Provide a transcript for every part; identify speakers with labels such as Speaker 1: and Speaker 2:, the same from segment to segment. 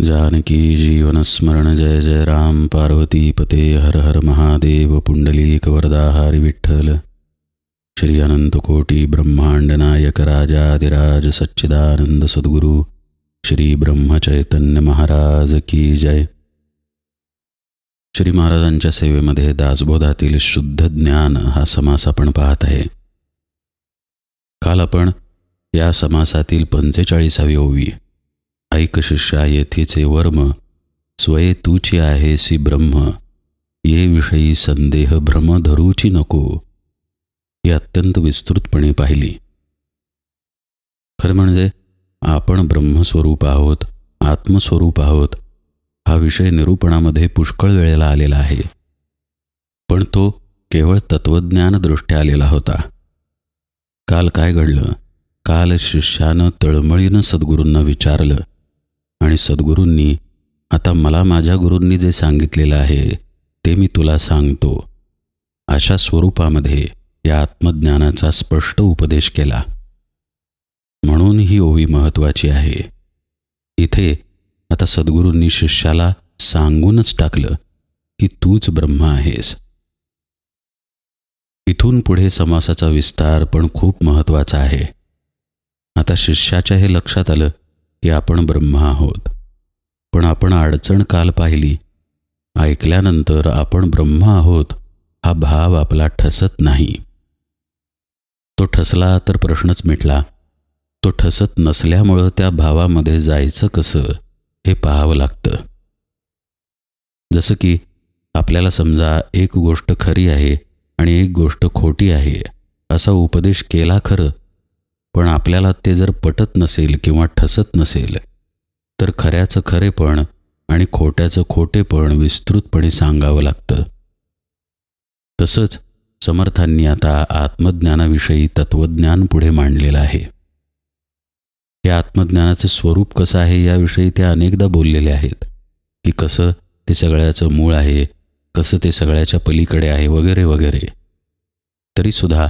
Speaker 1: जानकी जीवनस्मरण जय जय राम। पार्वती पते हर हर महादेव। पुंडलीक वरदाहारी विठ्ठल। श्री अनंतकोटी ब्रह्मांड नायक राजाधिराज सच्चिदानंद सद्गुरू। श्री ब्रह्मचैतन्य महाराज की जय। श्री महाराजांच्या सेवेमध्ये दासबोधातील शुद्ध ज्ञान हा समास आपण पाहत आहे. काल आपण या समासातील पंचेचाळीसावी ओवी ऐक शिष्या येथीचे वर्म स्वये तूची आहेसी ब्रह्म. ये विषयी संदेह भ्रम धरूची नको. ही अत्यंत विस्तृतपणे पाहिली. खरं म्हणजे आपण ब्रह्मस्वरूप आहोत आत्मस्वरूप आहोत हा विषय निरूपणामध्ये पुष्कळ वेळेला आलेला आहे. पण तो केवळ तत्त्वज्ञानदृष्ट्या आलेला होता. काल काय घडलं? काल शिष्यानं तळमळीनं सद्गुरूंना विचारलं आणि सद्गुरूंनी आता मला माझ्या गुरूंनी जे सांगितलेलं आहे ते मी तुला सांगतो. अशा स्वरूपामध्ये या आत्मज्ञानाचा स्पष्ट उपदेश केला. म्हणून ही ओवी महत्त्वाची आहे. इथे आता सद्गुरूंनी शिष्याला सांगूनच टाकलं की तूच ब्रह्म आहेस. इथून पुढे समासाचा विस्तार पण खूप महत्त्वाचा आहे. आता शिष्याच्या हे लक्षात आलं की आपण ब्रह्मा आहोत. पण आपण अडचण काल पाहिली. ऐकल्यानंतर आपण ब्रह्मा आहोत हा भाव आपला ठसत नाही. तो ठसला तर प्रश्नच मिटला. तो ठसत नसल्यामुळं त्या भावामध्ये जायचं कसं हे पाहावं लागतं. जसं की आपल्याला समजा एक गोष्ट खरी आहे आणि एक गोष्ट खोटी आहे असा उपदेश केला खरं पण आपल्याला ते जर पटत नसेल किंवा ठसत नसेल तर खऱ्याचं खरेपण आणि खोट्याचं खोटेपण विस्तृतपणे सांगावं लागतं. तसंच समर्थांनी आता आत्मज्ञानाविषयी तत्त्वज्ञान पुढे मांडलेलं आहे. हे आत्मज्ञानाचं स्वरूप कसं आहे याविषयी ते अनेकदा बोललेले आहेत की कसं ते सगळ्याचं मूळ आहे कसं ते सगळ्याच्या पलीकडे आहे वगैरे वगैरे. तरीसुद्धा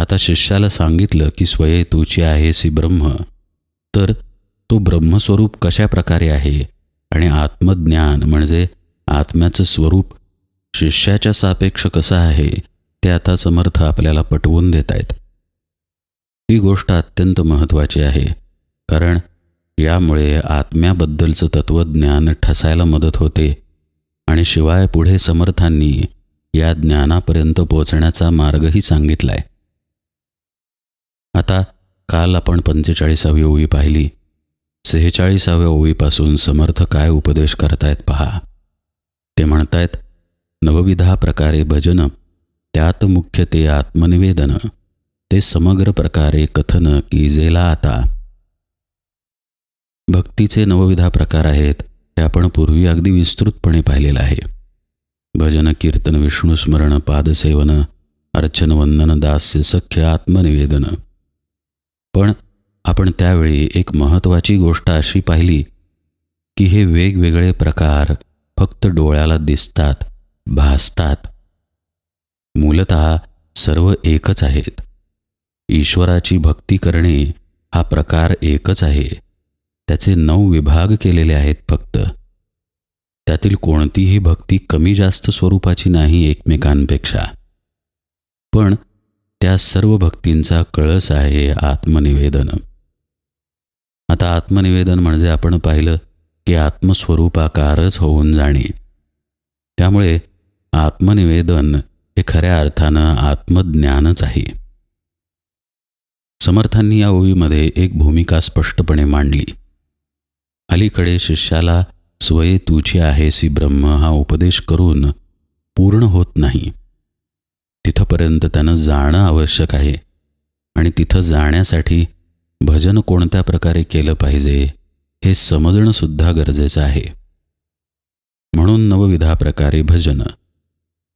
Speaker 1: आता शिष्याला सांगितलं की स्वये तुची आहेसी ब्रह्म. तर तो ब्रह्मस्वरूप कशा प्रकारे आहे? आणि आत्मज्ञान म्हणजे आत्म्याचं स्वरूप शिष्याच्या सापेक्ष कसं आहे ते आता समर्थ आपल्याला पटवून देत आहेत ही गोष्ट अत्यंत महत्त्वाची आहे कारण यामुळे आत्म्याबद्दलचं तत्त्वज्ञान ठसायला मदत होते आणि शिवाय पुढे समर्थांनी या ज्ञानापर्यंत पोचण्याचा मार्गही सांगितला आहे आता काल आपण पंचेचाळीसावी ओवी पाहिली. सेहेचाळीसाव्या ओवीपासून समर्थ काय उपदेश करतायत पहा. ते म्हणतायत नवविधा प्रकारे भजन त्यात मुख्य ते आत्मनिवेदन ते समग्र प्रकारे कथन की जेला आता. भक्तीचे नवविधा प्रकार आहेत हे आपण पूर्वी अगदी विस्तृतपणे पाहिलेलं आहे. भजन कीर्तन विष्णुस्मरण पादसेवन अर्चन वंदन दास्य सख्य आत्मनिवेदन. पण आपण त्यावेळी एक महत्त्वाची गोष्ट अशी पाहिली की हे वेगवेगळे प्रकार फक्त डोळ्याला दिसतात भासतात. मूलत सर्व एकच आहेत. ईश्वराची भक्ती करणे हा प्रकार एकच आहे. त्याचे नऊ विभाग केलेले आहेत फक्त. त्यातील कोणतीही भक्ती कमी जास्त स्वरूपाची नाही एकमेकांपेक्षा. पण त्या सर्व भक्तींचा कळस आहे आत्मनिवेदन. आता आत्मनिवेदन म्हणजे आपण पाहिलं की आत्मस्वरूपाकारच होऊन जाणे. त्यामुळे आत्मनिवेदन हे खऱ्या अर्थानं आत्मज्ञानच आहे. समर्थांनी या ओवीमध्ये एक भूमिका स्पष्टपणे मांडली. अलीकडे शिष्याला स्वये तुची आहेसी ब्रह्म हा उपदेश करून पूर्ण होत नाही. तिथंपर्यंत त्यानं जाणं आवश्यक आहे. आणि तिथं जाण्यासाठी भजन कोणत्या प्रकारे केलं पाहिजे हे समजणंसुद्धा गरजेचं आहे. म्हणून नवविधा प्रकारे भजन.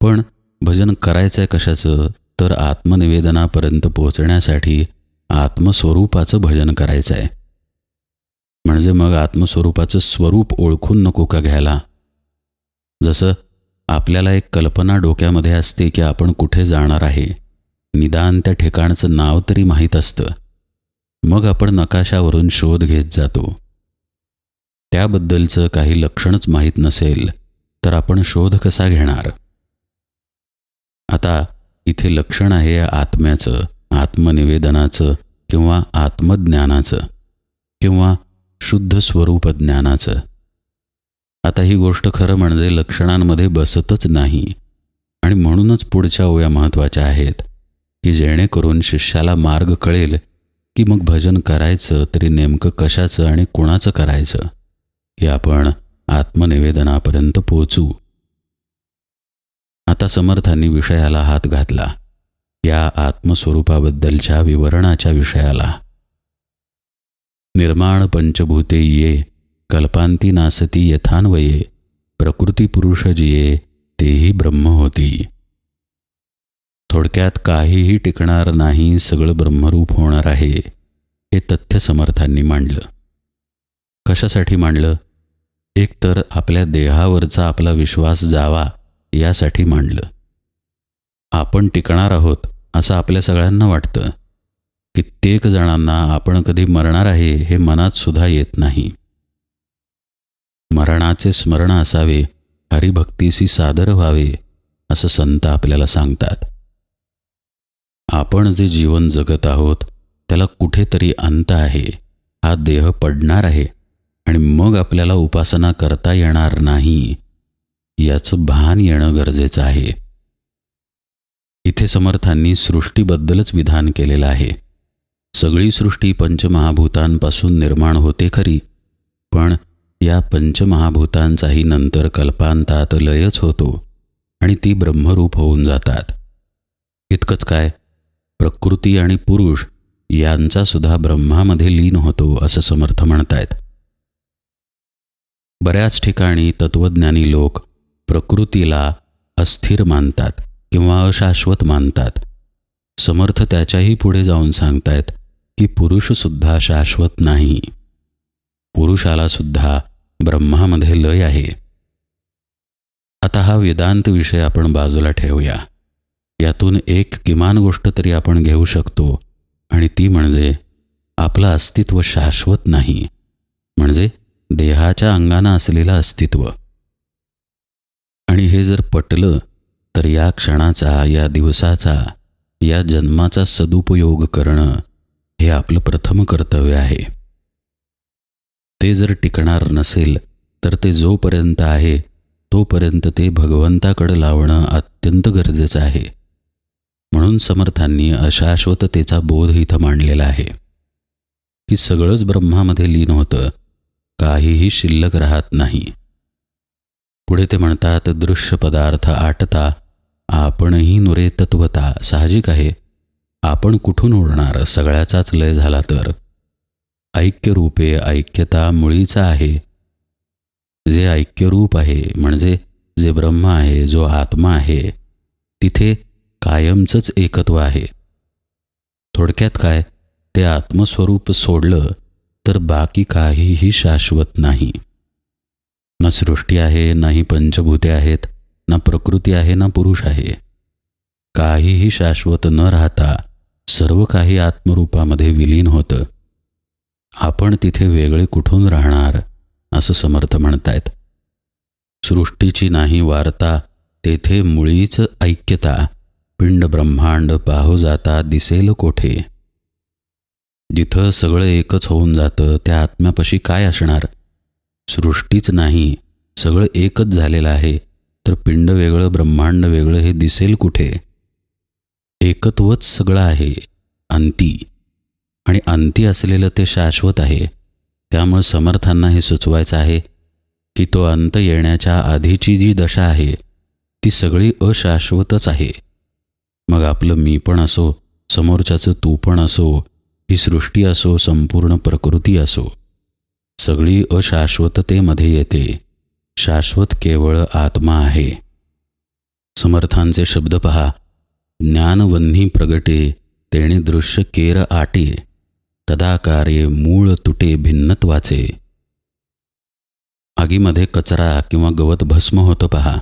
Speaker 1: पण भजन करायचं आहे कशाचं? तर आत्मनिवेदनापर्यंत पोहोचण्यासाठी आत्मस्वरूपाचं भजन करायचं आहे म्हणजे मग आत्मस्वरूपाचं स्वरूप ओळखून नको का घ्यायला? जसं आपल्याला एक कल्पना डोक्यामध्ये असते की आपण कुठे जाणार आहे. निदान त्या ठिकाणचं नाव तरी माहीत असतं. मग आपण नकाशावरून शोध घेत जातो. त्याबद्दलचं काही लक्षणच माहीत नसेल तर आपण शोध कसा घेणार? आता इथे लक्षण आहे आत्म्याचं आत्मनिवेदनाचं किंवा आत्मज्ञानाचं किंवा शुद्ध स्वरूप ज्ञानाचं आता ही गोष्ट खरं म्हणजे लक्षणांमध्ये बसतच नाही. आणि म्हणूनच पुढच्या ओव्या महत्त्वाच्या आहेत की जेणेकरून शिष्याला मार्ग कळेल की मग भजन करायचं तरी नेमकं कशाचं आणि कुणाचं करायचं की आपण आत्मनिवेदनापर्यंत पोचू आता समर्थांनी विषयाला हात घातला या आत्मस्वरूपाबद्दलच्या विवरणाच्या विषयाला. निर्माण पंचभूते ये कल्पांती नासती यथान्वये प्रकृती पुरुष जिये तेही ब्रह्म होती. थोडक्यात काहीही टिकणार नाही सगळं ब्रह्मरूप होणार आहे हे तथ्य समर्थांनी मांडलं. कशासाठी मांडलं? एक तर आपल्या देहावरचा आपला विश्वास जावा यासाठी मांडलं. आपण टिकणार आहोत असं आपल्या सगळ्यांना वाटतं. कित्येक जणांना आपण कधी मरणार आहे हे मनात सुद्धा येत नाही. मरणाचे स्मरण असावे हरिभक्तीशी सादर व्हावे असं संत आपल्याला सांगतात. आपण जे जीवन जगत आहोत त्याला कुठेतरी अंत आहे हा देह पडणार आहे आणि मग आपल्याला उपासना करता येणार नाही याचं भान येणं गरजेचं आहे. इथे समर्थांनी सृष्टीबद्दलच विधान केलेलं आहे. सगळी सृष्टी पंचमहाभूतांपासून निर्माण होते खरी पण या पंचमहाभूतांचाही नंतर कल्पांतात लयच होतो आणि ती ब्रह्मरूप होऊन जातात. इतकंच काय? प्रकृती आणि पुरुष यांचा सुद्धा ब्रह्मामध्ये लीन होतो असं समर्थ म्हणतायत. बऱ्याच ठिकाणी तत्वज्ञानी लोक प्रकृतीला अस्थिर मानतात किंवा अशाश्वत मानतात. समर्थ त्याच्याही पुढे जाऊन सांगतायत की पुरुषसुद्धा शाश्वत नाही. पुरुषाला सुद्धा ब्रह्मामध्ये लय आहे. आता हा वेदांत विषय आपण बाजूला ठेवूया. यातून एक किमान गोष्ट तरी आपण घेऊ शकतो आणि ती म्हणजे आपलं अस्तित्व शाश्वत नाही. म्हणजे देहाच्या अंगानं असलेलं अस्तित्व. आणि हे जर पटलं तर या क्षणाचा या दिवसाचा या जन्माचा सदुपयोग करणं हे आपलं प्रथम कर्तव्य आहे. ते जर टिकणार नसेल तर ते जोपर्यंत आहे तोपर्यंत ते भगवंताकडं लावणं अत्यंत गरजेचं आहे. म्हणून समर्थांनी अशाश्वततेचा बोध इथं मांडलेला आहे. की सगळंच ब्रह्मामध्ये लीन होतं काहीही शिल्लक राहत नाही. पुढे ते म्हणतात दृश्य पदार्थ आटता आपणही नुरे तत्वता साहजिक आहे. आपण कुठून उडणार? सगळ्याचाच लय झाला तर. ऐक्यरूपे ऐक्यता मुळीचा आहे. जे ऐक्यरूप आहे म्हणजे जे ब्रह्म आहे जो आत्मा आहे तिथे कायमचंच एकत्व आहे. थोडक्यात काय? ते आत्मस्वरूप सोडलं तर बाकी काहीही शाश्वत नाही. ना सृष्टी आहे नाही पंचभूते आहेत ना प्रकृती आहे ना पुरुष आहे. काहीही शाश्वत न राहता सर्व काही आत्मरूपामध्ये विलीन होतं. आपण तिथे वेगळे कुठून राहणार असं समर्थ म्हणतायत. सृष्टीची नाही वार्ता तेथे मुळीच ऐक्यता पिंड ब्रह्मांड पाहू जाता दिसेल कोठे? जिथं सगळं एकच होऊन जातं त्या आत्म्यापाशी काय असणार? सृष्टीच नाही सगळं एकच झालेलं आहे तर पिंड वेगळं ब्रह्मांड वेगळं हे दिसेल कुठे? एकत्वच सगळं आहे अंती. आणि अंती असलेलं ते शाश्वत आहे. त्यामुळे समर्थांना हे सुचवायचं आहे की तो अंत येण्याच्या आधीची जी दशा आहे ती सगळी अशाश्वतच आहे. मग आपलं मी पण असो समोरच्याचं तू पण असो ही सृष्टी असो संपूर्ण प्रकृती असो सगळी अशाश्वततेमध्ये येते. शाश्वत केवळ आत्मा आहे. समर्थांचे शब्द पहा. ज्ञानवन्ही प्रगटे तेणे दृश्य केर आटे. तदाकारे मूळ तुटे भिन्नत्वाचे. आगीमध्ये कचरा किंवा गवत भस्म होतं पहा.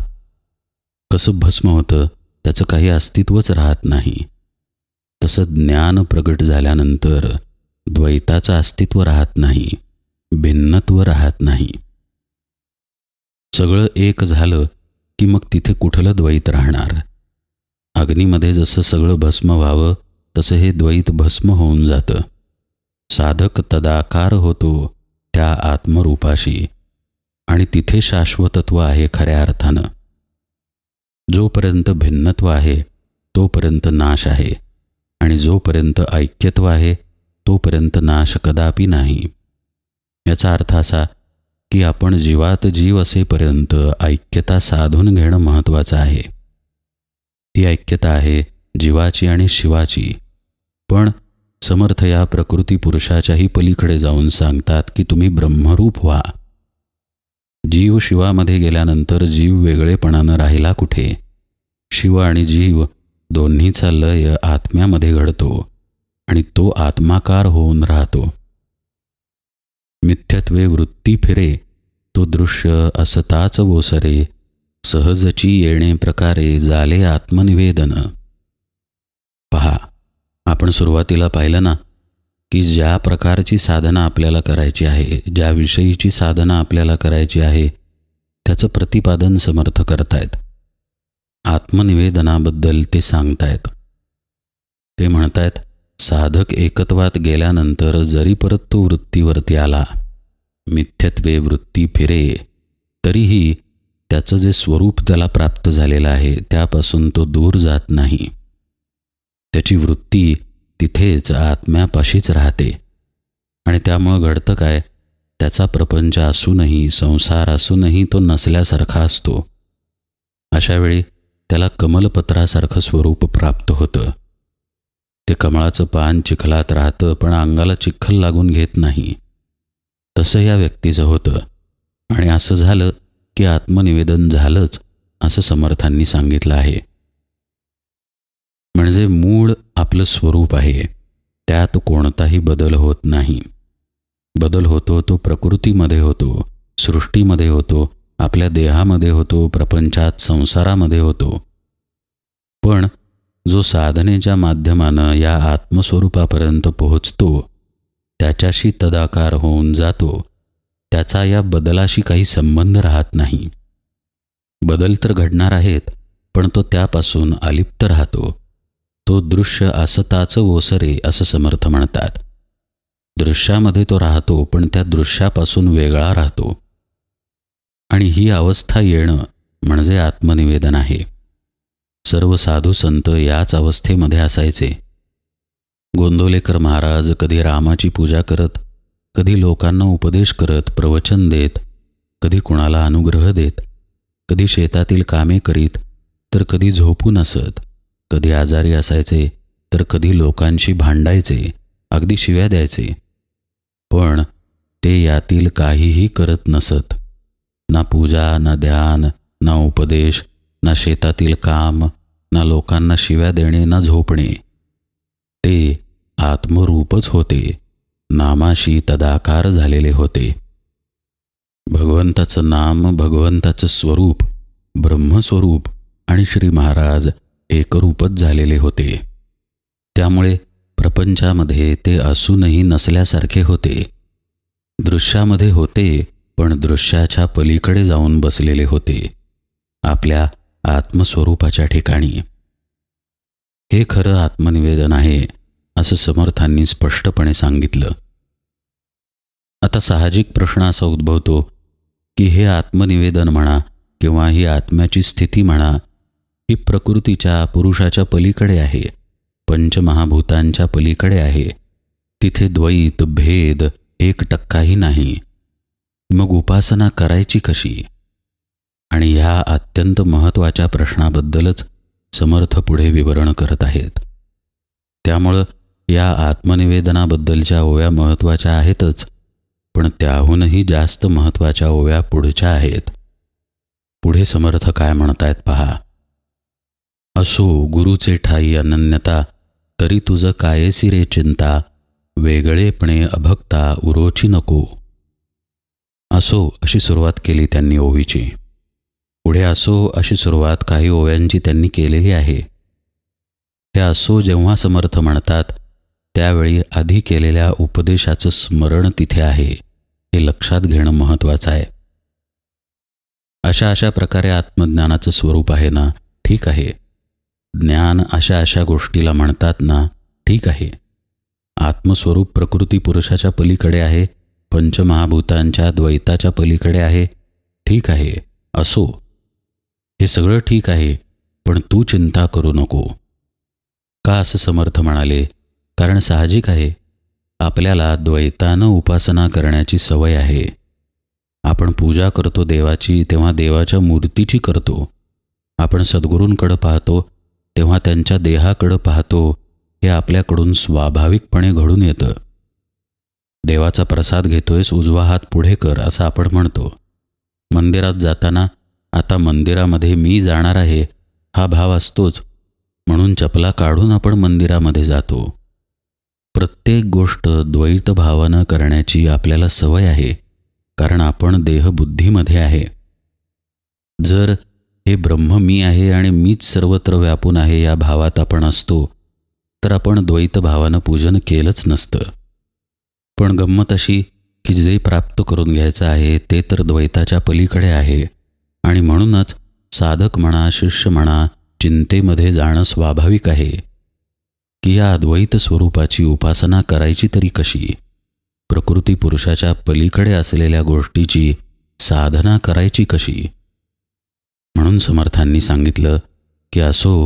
Speaker 1: कसं भस्म होतं त्याचं काही अस्तित्वच राहत नाही. तसं ज्ञान प्रगट झाल्यानंतर द्वैताचं अस्तित्व राहत नाही भिन्नत्व राहत नाही. सगळं एक झालं की मग तिथे कुठलं द्वैत राहणार? अग्नीमध्ये जसं सगळं भस्म व्हावं तसं हे द्वैत भस्म होऊन जातं. साधक तदाकार होतो त्या आत्मरूपाशी. आणि तिथे शाश्वतत्व आहे खऱ्या अर्थानं. जोपर्यंत भिन्नत्व आहे तोपर्यंत नाश आहे. आणि जोपर्यंत ऐक्यत्व आहे तोपर्यंत नाश कदापि नाही. याचा अर्थ असा की आपण जीवात जीव असेपर्यंत ऐक्यता साधून घेणं महत्त्वाचं आहे. ती ऐक्यता आहे जीवाची आणि शिवाची. पण समर्थ या प्रकृती पुरुषाच्याही पलीकडे जाऊन सांगतात की तुम्ही ब्रह्मरूप व्हा. जीव शिवामध्ये गेल्यानंतर जीव वेगळेपणानं राहिला कुठे? शिव आणि जीव दोन्हीचा लय आत्म्यामध्ये घडतो आणि तो आत्माकार होऊन राहतो. मिथ्यत्वे वृत्ती फिरे तो दृश्य असताच वोसरे सहजची येणे प्रकारे झाले आत्मनिवेदन. आपण सुरुवातीला पाहिलं ना की ज्या प्रकारची साधना आपल्याला करायची आहे ज्या विषयीची साधना आपल्याला करायची आहे त्याचं प्रतिपादन समर्थ करतायत. आत्मनिवेदनाबद्दल ते सांगतायत. ते म्हणतायत साधक एकत्वात गेल्यानंतर जरी परत तो वृत्तीवरती आला मिथ्यत्वे वृत्ती फिरे तरीही त्याचं जे स्वरूप त्याला प्राप्त झालेलं आहे त्यापासून तो दूर जात नाही. त्याची वृत्ती तिथेच आत्म्यापाशीच राहते. आणि त्यामुळं घडतं काय? त्याचा प्रपंच असूनही संसार असूनही तो नसल्यासारखा असतो. अशावेळी त्याला कमलपत्रासारखं स्वरूप प्राप्त होतं. ते कमळाचं पान चिखलात राहतं पण अंगाला चिखल लागून घेत नाही. तसं या व्यक्तीचं होतं. आणि असं झालं की आत्मनिवेदन झालंच असं समर्थांनी सांगितलं आहे. म्हणजे मूळ आपलं स्वरूप आहे. त्यात कोणताही बदल होत नाही. बदल होतो तो प्रकृतीमध्ये होतो सृष्टीमध्ये होतो आपल्या देहामध्ये होतो प्रपंचात संसारामध्ये होतो. पण जो साधनेच्या माध्यमानं या आत्मस्वरूपापर्यंत पोहोचतो त्याच्याशी तदाकार होऊन जातो त्याचा या बदलाशी काही संबंध राहत नाही. बदल तर घडणार आहेत पण तो त्यापासून अलिप्त राहतो. तो दृश्य असताच ओसरे असं समर्थ म्हणतात. दृश्यामध्ये तो राहतो पण त्या दृश्यापासून वेगळा राहतो. आणि ही अवस्था येणं म्हणजे आत्मनिवेदन आहे. सर्व साधू संत याच अवस्थेमध्ये असायचे. गोंदोलेकर महाराज कधी रामाची पूजा करत कधी लोकांना उपदेश करत प्रवचन देत कधी कुणाला अनुग्रह देत कधी शेतातील कामे करीत तर कधी झोपून असत कधी आजारी असायचे तर कधी लोकांशी भांडायचे अगदी शिव्या द्यायचे. पण ते यातील काहीही करत नसत. ना पूजा ना ध्यान ना उपदेश ना शेतातील काम ना लोकांना शिव्या देणे ना झोपणे. ते आत्मरूपच होते. नामाशी तदाकार झालेले होते. भगवंताचं नाम भगवंताचं स्वरूप ब्रह्मस्वरूप आणि श्री महाराज एकरूपच झालेले होते. त्यामुळे प्रपंचामध्ये ते असूनही नसल्यासारखे होते. दृश्यामध्ये होते पण दृश्याच्या पलीकडे जाऊन बसलेले होते. आपल्या आत्मस्वरूपाच्या ठिकाणी. हे खरं आत्मनिवेदन आहे असं समर्थांनी स्पष्टपणे सांगितलं. आता साहजिक प्रश्न असा उद्भवतो की हे आत्मनिवेदन म्हणा किंवा ही आत्म्याची स्थिती म्हणा ही प्रकृतीच्या पुरुषाच्या पलीकडे आहे पंचमहाभूतांच्या पलीकडे आहे. तिथे द्वैत भेद एक टक्काही नाही. मग उपासना करायची कशी? आणि ह्या अत्यंत महत्त्वाच्या प्रश्नाबद्दलच समर्थ पुढे विवरण करत आहेत. त्यामुळं या आत्मनिवेदनाबद्दलच्या ओव्या महत्त्वाच्या आहेतच पण त्याहूनही जास्त महत्त्वाच्या ओव्या पुढच्या आहेत. पुढे समर्थ काय म्हणतायत पहा. असो गुरुचे ठाई अनन्यता तरी तुझं कायसी रे चिंता? वेगळेपणे अभक्ता उरोची नको. असो अशी सुरुवात केली त्यांनी ओवीची. पुढे असो अशी सुरुवात काही ओव्यांची त्यांनी केलेली आहे. हे असो जेव्हा समर्थ म्हणतात त्यावेळी आधी केलेल्या उपदेशाचं स्मरण तिथे आहे. हे लक्षात घेणं महत्त्वाचं आहे. अशा अशा प्रकारे आत्मज्ञानाचं स्वरूप आहे ना? ठीक आहे. ज्ञान अशा अशा गोष्टीला म्हणतात ना ठीक आहे. आत्मस्वरूप प्रकृती पुरुषाच्या पलीकडे आहे पंचमहाभूतांच्या द्वैताच्या पलीकडे आहे ठीक आहे असो. हे सगळं ठीक आहे पण तू चिंता करू नको. का असं समर्थ म्हणाले? कारण साहजिक आहे. आपल्याला द्वैतानं उपासना करण्याची सवय आहे. आपण पूजा करतो देवाची तेव्हा देवाच्या मूर्तीची करतो. आपण सद्गुरूंकडं पाहतो तेव्हा त्यांच्या देहाकडं पाहतो हे आपल्याकडून स्वाभाविकपणे घडून येतं. देवाचा प्रसाद घेतोयस उजवा हात पुढे कर असं आपण म्हणतो. मंदिरात जाताना आता मंदिरामध्ये मी जाणार आहे हा भाव असतोच. म्हणून चपला काढून आपण मंदिरामध्ये जातो. प्रत्येक गोष्ट द्वैत भावानं करण्याची आपल्याला सवय आहे कारण आपण देहबुद्धीमध्ये आहे. जर हे ब्रह्म मी आहे आणि मीच सर्वत्र व्यापून आहे या भावात आपण असतो तर आपण द्वैत भावानं पूजन केलंच नसतं. पण गंमत अशी की जे प्राप्त करून घ्यायचं आहे ते तर द्वैताच्या पलीकडे आहे. आणि म्हणूनच साधक म्हणा शिष्य म्हणा चिंतेमध्ये जाणं स्वाभाविक आहे. की या अद्वैत स्वरूपाची उपासना करायची तरी कशी? प्रकृती पुरुषाच्या पलीकडे असलेल्या गोष्टीची साधना करायची कशी? म्हणून समर्थांनी सांगितलं की असो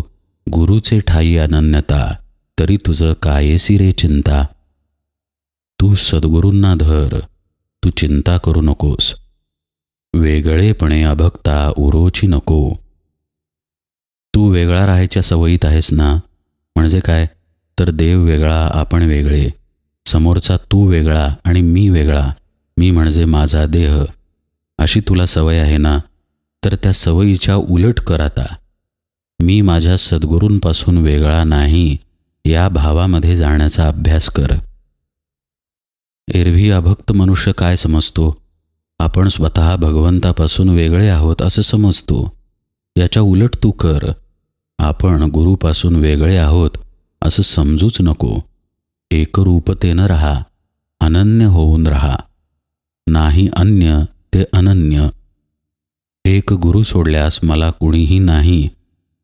Speaker 1: गुरुचे ठाई अनन्यता तरी तुझं कायेसी रे चिंता? तू सद्गुरूंना धर तू चिंता करू नकोस. वेगळेपणे अभक्ता उरोची नको. तू वेगळा राहायच्या सवयीत आहेस ना? म्हणजे काय? तर देव वेगळा आपण वेगळे. समोरचा तू वेगळा आणि मी वेगळा. मी म्हणजे माझा देह. अशी तुला सवय आहे ना? तर त्या सवयीच्या उलट कर आता. मी माझ्या सद्गुरूंपासून वेगळा नाही या भावामध्ये जाण्याचा अभ्यास कर. एरवी अभक्त मनुष्य काय समजतो? आपण स्वतः भगवंतापासून वेगळे आहोत असं समजतो. याच्या उलट तू कर. आपण गुरुपासून वेगळे आहोत असं समजूच नको. एकरूपतेनं रहा. अनन्य होऊन रहा. नाही अन्य ते अनन्य. एक गुरु सोडल्यास मला कुणीही नाही.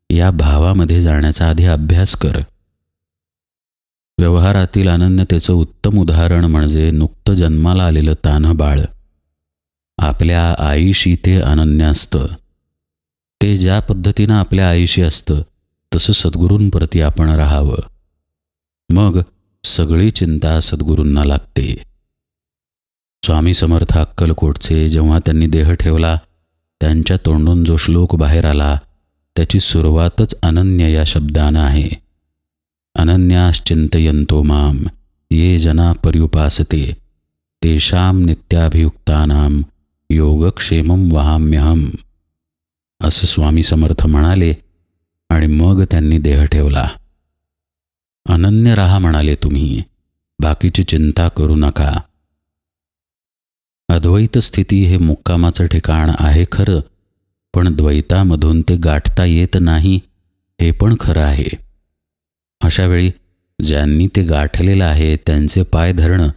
Speaker 1: या भावामध्ये जाण्याचा आधी अभ्यास कर. व्यवहारातील अनन्यतेचं उत्तम उदाहरण म्हणजे नुकतं जन्माला आलेलं तान्ह बाळ. आपल्या आईशी ते अनन्य असतं. ते ज्या पद्धतीनं आपल्या आईशी असतं तसं सद्गुरूंप्रती आपण राहावं. मग सगळी चिंता सद्गुरूंना लागते. स्वामी समर्थ अक्कलकोटचे जेव्हा त्यांनी देह ठेवला त्यांच्या तोंडून जो श्लोक बाहेर आला त्याची सुरुवातच अनन्य या शब्दानं आहे. अनन्याश्चिंतयंतो माम ये जना पर्युपासते तेषां नित्याभियुक्तानां योगक्षेमं वहाम्यहम. असं स्वामी समर्थ म्हणाले आणि मग त्यांनी देह ठेवला. अनन्य राहा म्हणाले तुम्ही बाकीची चिंता करू नका. अद्वैत स्थिती हे मुक्कामाचं ठिकाण आहे खरं पण द्वैतामधून ते गाठता येत नाही हे पण खरं आहे. अशावेळी ज्यांनी ते गाठलेलं आहे त्यांचे पाय धरणं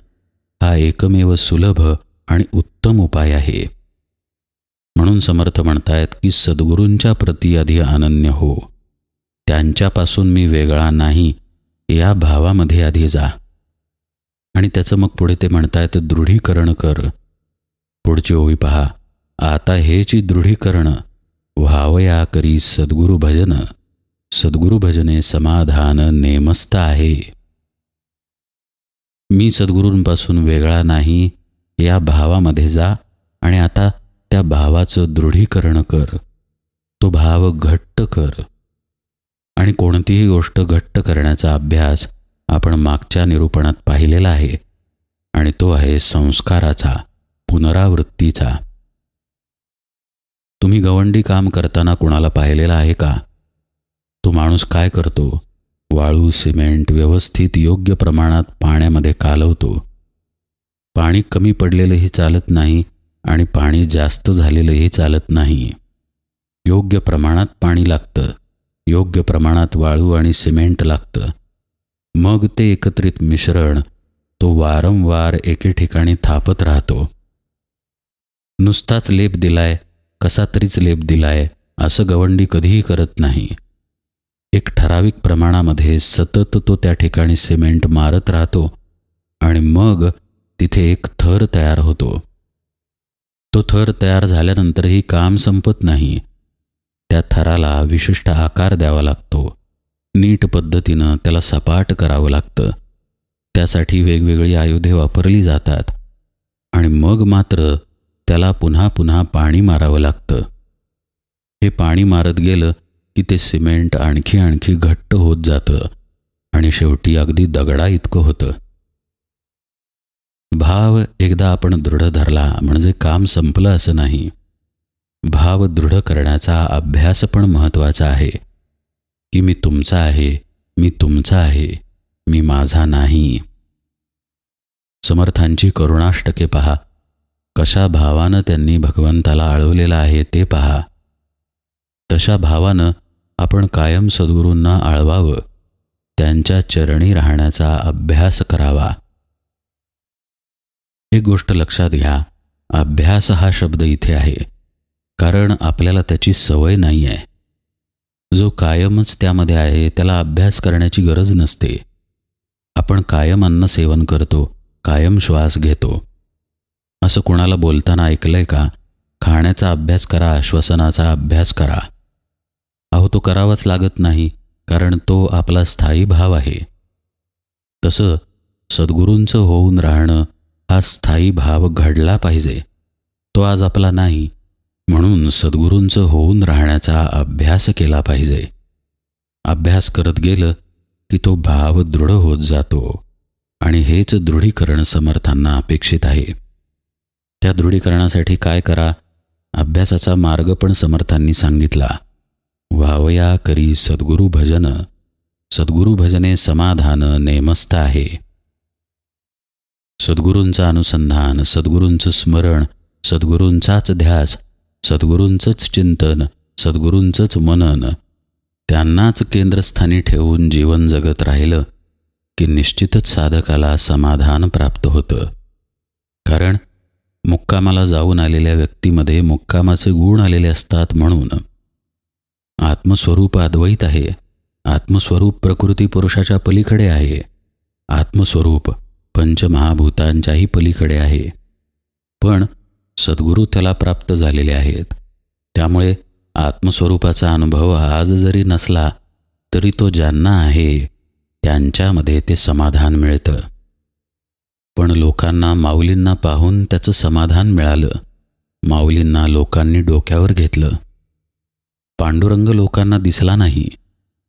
Speaker 1: हा एकमेव सुलभ आणि उत्तम उपाय आहे. म्हणून समर्थ म्हणतायत की सद्गुरूंच्या प्रती आधी अनन्य हो. त्यांच्यापासून मी वेगळा नाही या भावामध्ये आधी जा. आणि त्याचं मग पुढे ते म्हणतायत दृढीकरण कर. पुढची ओवी पहा. आता हेची दृढीकरण व्हावया करी सद्गुरु भजन. सद्गुरु भजने समाधान नेमस्त आहे. मी सद्गुरूंपासून वेगळा नाही. या भावामध्ये जा आणि आता त्या भावाचं दृढीकरण कर. तो भाव घट्ट कर. आणि कोणतीही गोष्ट घट्ट करण्याचा अभ्यास आपण मागच्या निरूपणात पाहिलेला आहे आणि तो आहे संस्काराचा. पुनरावृत्तीचा. तुम्ही गवंडी काम करताना कुणाला पाहिलेला आहे का? तो माणूस काय करतो? वाळू सिमेंट व्यवस्थित योग्य प्रमाणात पाण्यामध्ये कालवतो. पाणी कमी पडलेलंही चालत नाही आणि पाणी जास्त झालेलंही चालत नाही. योग्य प्रमाणात पाणी लागतं. योग्य प्रमाणात वाळू आणि सिमेंट लागतं. मग ते एकत्रित मिश्रण तो वारंवार एके ठिकाणी थापत राहतो. नुसताच लेप दिलाय कसा तरीच लेप दिलाय असं गवंडी कधीही करत नाही. एक ठराविक प्रमाणामध्ये सतत तो त्या ठिकाणी सिमेंट मारत राहतो आणि मग तिथे एक थर तयार होतो. तो थर तयार झाल्यानंतरही काम संपत नाही. त्या थराला विशिष्ट आकार द्यावा लागतो. नीट पद्धतीनं त्याला सपाट करावं लागतं. त्यासाठी वेगवेगळी आयुधे वापरली जातात. आणि मग मात्र त्याला पुन्हा पुन्हा पाणी मारावं लागतं. हे पाणी मारत गेलं की ते सिमेंट आणखी आणखी घट्ट होत जातं आणि शेवटी अगदी दगडा इतकं होतं. भाव एकदा आपण दृढ धरला म्हणजे काम संपलं असं नाही. भाव दृढ करण्याचा अभ्यास पण महत्त्वाचा आहे. की मी तुमचा आहे मी तुमचा आहे मी माझा नाही. समर्थांची करुणाष्टके पहा. कशा भावानं त्यांनी भगवंताला आळवलेलं आहे ते पहा. तशा भावानं आपण कायम सद्गुरूंना आळवावं. त्यांच्या चरणी राहण्याचा अभ्यास करावा. एक गोष्ट लक्षात घ्या. अभ्यास हा शब्द इथे आहे. कारण आपल्याला त्याची सवय नाही आहे जो कायमच त्यामध्ये आहे त्याला अभ्यास करण्याची गरज नसते. आपण कायम अन्न सेवन करतो कायम श्वास घेतो. असं कुणाला बोलताना ऐकलंय का? खाण्याचा अभ्यास करा श्वसनाचा अभ्यास करा. अहो तो करावाच लागत नाही कारण तो आपला स्थायी भाव आहे. तसं सद्गुरूंचं होऊन राहणं हा स्थायी भाव घडला पाहिजे. तो आज आपला नाही म्हणून सद्गुरूंचं होऊन राहण्याचा अभ्यास केला पाहिजे. अभ्यास करत गेलं की तो भाव दृढ होत जातो. आणि हेच दृढीकरण समर्थांना अपेक्षित आहे. त्या दृढीकरणासाठी काय करा? अभ्यासाचा मार्ग पण समर्थांनी सांगितला. व्हावया करी सद्गुरू भजन. सद्गुरू भजने समाधान नेमस्त आहे. सद्गुरूंचं अनुसंधान सद्गुरूंचं स्मरण सद्गुरूंचाच ध्यास सद्गुरूंचंच चिंतन सद्गुरूंचंच मनन त्यांनाच केंद्रस्थानी ठेवून जीवन जगत राहिलं की निश्चितच साधकाला समाधान प्राप्त होतं. कारण मुक्कामाला जाऊन आलेल्या व्यक्तीमध्ये मुक्कामाचे गुण आलेले असतात म्हणून. आत्मस्वरूप अद्वैत आहे. आत्मस्वरूप प्रकृती पुरुषाच्या पलीकडे आहे. आत्मस्वरूप पंचमहाभूतांच्याही पलीकडे आहे. पण सद्गुरू त्याला प्राप्त झालेले आहेत. त्यामुळे आत्मस्वरूपाचा अनुभव आज जरी नसला तरी तो ज्यांना आहे त्यांच्यामध्ये ते समाधान मिळतं. पण लोकांना माऊलींना पाहून त्याचं समाधान मिळालं. माऊलींना लोकांनी डोक्यावर घेतलं. पांडुरंग लोकांना दिसला नाही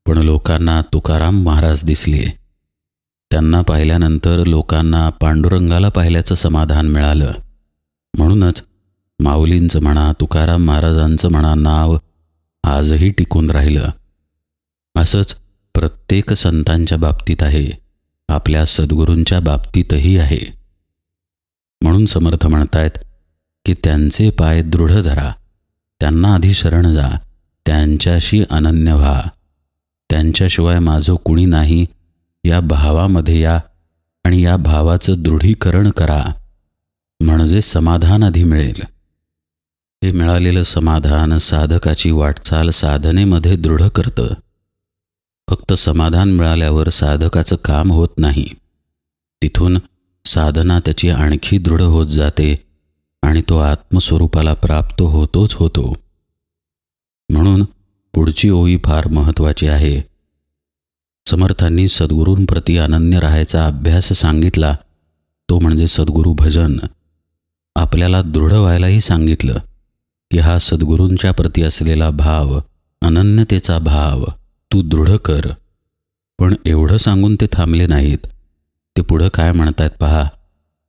Speaker 1: पण लोकांना तुकाराम महाराज दिसले. त्यांना पाहिल्यानंतर लोकांना पांडुरंगाला पाहिल्याचं समाधान मिळालं. म्हणूनच माऊलींचं म्हणा तुकाराम महाराजांचं म्हणा नाव आजही टिकून राहिलं. असंच प्रत्येक संतांच्या बाबतीत आहे. आपल्या सद्गुरूंच्या बाबतीतही आहे. म्हणून समर्थ म्हणतायत की त्यांचे पाय दृढ धरा. त्यांना आधी शरण जा. त्यांच्याशी अनन्य व्हा. त्यांच्याशिवाय माझं कुणी नाही. या भावामध्ये या आणि या भावाचं दृढीकरण करा. म्हणजे समाधान आधी मिळेल. हे मिळालेलं समाधान साधकाची वाटचाल साधनेमध्ये दृढ करतं. फक्त समाधान मिळाल्यावर साधकाचं काम होत नाही. तिथून साधना त्याची आणखी दृढ होत जाते आणि तो आत्मस्वरूपाला प्राप्त होतोच होतो. म्हणून पुढची ओळी फार महत्त्वाची आहे. समर्थांनी सद्गुरूंप्रती अनन्य राहायचा अभ्यास सांगितला. तो म्हणजे सद्गुरू भजन. आपल्याला दृढ व्हायलाही सांगितलं की हा सद्गुरूंच्या प्रती असलेला भाव अनन्यतेचा भाव तू दृढ कर. पण एवढं सांगून ते थांबले नाहीत. ते पुढं काय म्हणतायत पहा?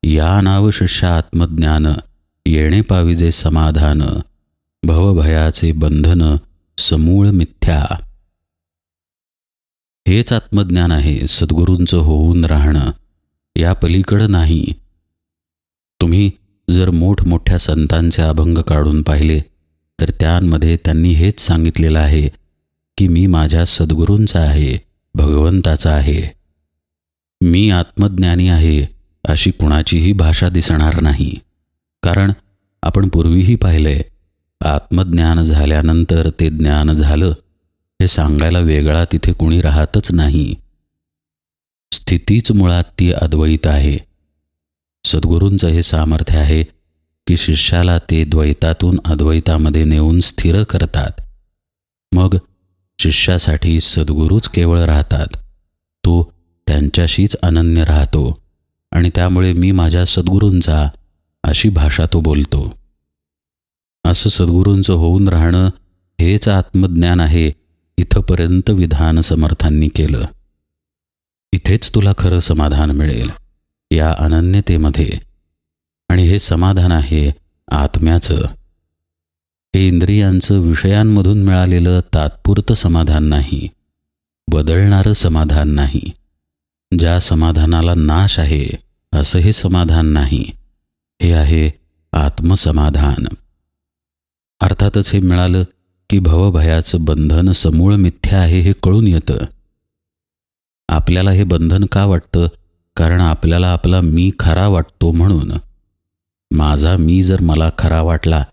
Speaker 1: या अनावशिष्य आत्मज्ञान येणे पाविजे समाधान भवभयाचे बंधन समूळ मिथ्या. हेच आत्मज्ञान आहे सद्गुरूंचं होऊन राहणं. या पलीकडं नाही. तुम्ही जर मोठमोठ्या संतांचे अभंग काढून पाहिले तर त्यांमध्ये त्यांनी हेच सांगितलेलं आहे की मी माझ्या सद्गुरूंचा आहे भगवंताचा आहे. मी आत्मज्ञानी आहे अशी कुणाचीही भाषा दिसणार नाही. कारण आपण पूर्वीही पाहिले आत्मज्ञान झाल्यानंतर ते ज्ञान झालं हे सांगायला वेगळा तिथे कुणी राहतच नाही. स्थितीच मुळात ती अद्वैत आहे. सद्गुरूंचं हे सामर्थ्य आहे की शिष्याला ते द्वैतातून अद्वैतामध्ये नेऊन स्थिर करतात. मग शिष्यासाठी सद्गुरूच केवळ राहतात. तो त्यांच्याशीच अनन्य राहतो आणि त्यामुळे मी माझ्या सद्गुरूंचा अशी भाषा तो बोलतो. असं सद्गुरूंचं होऊन राहणं हेच आत्मज्ञान आहे इथंपर्यंत विधान समर्थांनी केलं. इथेच तुला खरं समाधान मिळेल या अनन्यतेमध्ये. आणि हे समाधान आहे आत्म्याचं. हे इंद्रियांचं विषयांमधून मिळालेलं तात्पुरतं समाधान नाही बदलणारं समाधान नाही. ज्या समाधानाला नाश आहे असं हे समाधान नाही. हे आहे आत्मसमाधान. अर्थातच हे मिळालं की भवभयाचं बंधन समूळ मिथ्या आहे हे कळून येतं. आपल्याला हे बंधन का वाटतं? कारण आपल्याला आपला मी खरा वाटतो म्हणून. माझा मी जर मला खरा वाटला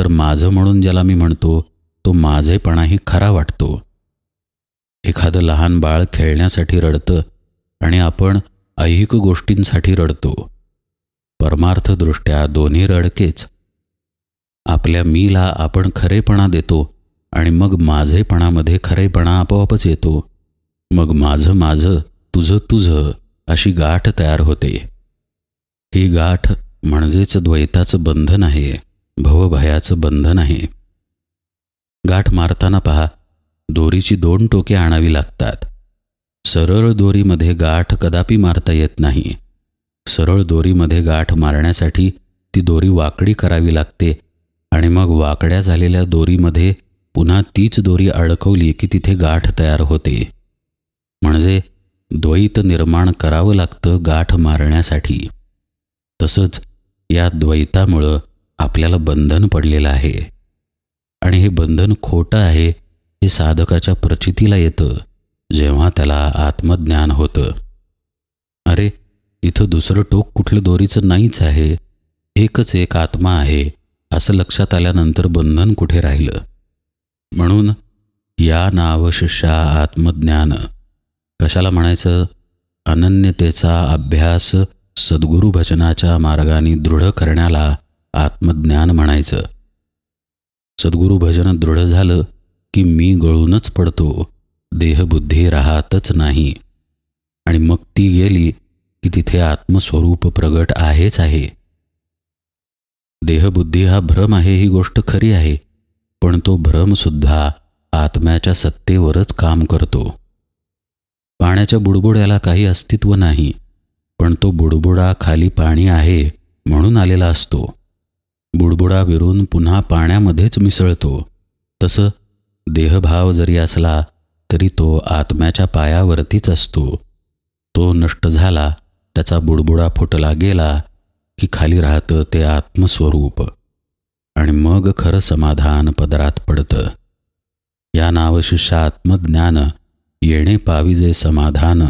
Speaker 1: तर माझं म्हणून ज्याला मी म्हणतो तो माझेपणाही खरा वाटतो. एखादं लहान बाळ खेळण्यासाठी रडतं आणि आपण ऐहिक गोष्टींसाठी रडतो. परमार्थदृष्ट्या दोन्ही रडकेच. आपल्या मीला आपण खरेपणा देतो आणि मग माझेपणामध्ये खरेपणा आपोआपच येतो. मग माझं माझं तुझं तुझं अशी गाठ तयार होते. ही गाठ म्हणजेच द्वैताचं बंधन आहे. भवभयाचं बंधन आहे. गाठ मारताना पहा दोरीची दोन टोके आणावी लागतात. सरळ दोरीमध्ये गाठ कदापि मारता येत नाही. सरळ दोरीमध्ये गाठ मारण्यासाठी ती दोरी वाकडी करावी लागते आणि मग वाकड्या झालेल्या दोरीमध्ये पुन्हा तीच दोरी अडकवली की तिथे गाठ तयार होते. म्हणजे द्वैत निर्माण करावं लागतं गाठ मारण्यासाठी. तसंच या द्वैतामुळं आपल्याला बंधन पडलेलं आहे. आणि हे बंधन खोटं आहे हे साधकाच्या प्रचितीला येतं जेव्हा त्याला आत्मज्ञान होतं. अरे इथं दुसरं टोक कुठलं दोरीचं नाहीच आहे. एकच एक आत्मा आहे असं लक्षात आल्यानंतर बंधन कुठे राहिलं? म्हणून या नावशिष्या आत्मज्ञान. कशाला म्हणायचं? अनन्यतेचा अभ्यास सद्गुरू भजनाच्या मार्गाने दृढ करण्याला आत्मज्ञान म्हणायचं. सद्गुरू भजन दृढ झालं की मी गळूनच पडतो. देहबुद्धी राहतच नाही. आणि मग ती गेली की तिथे आत्मस्वरूप प्रगट आहेच आहे. देहबुद्धी हा भ्रम आहे ही गोष्ट खरी आहे पण तो भ्रमसुद्धा आत्म्याच्या सत्तेवरच काम करतो. पाण्याच्या बुडबुड्याला काही अस्तित्व नाही पण तो बुडबुडा खाली पाणी आहे म्हणून आलेला असतो. बुडबुडा विरून पुन्हा पाण्यामध्येच मिसळतो. तसं देहभाव जरी असला तरी तो आत्म्याच्या पायावरतीच असतो. तो नष्ट झाला त्याचा बुडबुडा फुटला गेला की खाली राहतं ते आत्मस्वरूप. आणि मग खरं समाधान पदरात पडतं. या नावशिष्य आत्मज्ञान येणे पाविजे समाधान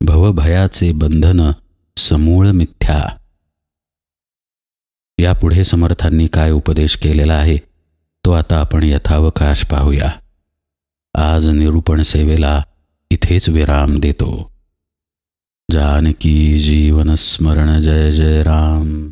Speaker 1: भवभयाचे बंधन समूळ मिथ्या. यापुढे समर्थांनी काय उपदेश केलेला आहे तो आता आपण यथावकाश पाहूया. आज निरूपण सेवेला इथेच विराम देतो. जानकी जीवन स्मरण जय जय राम.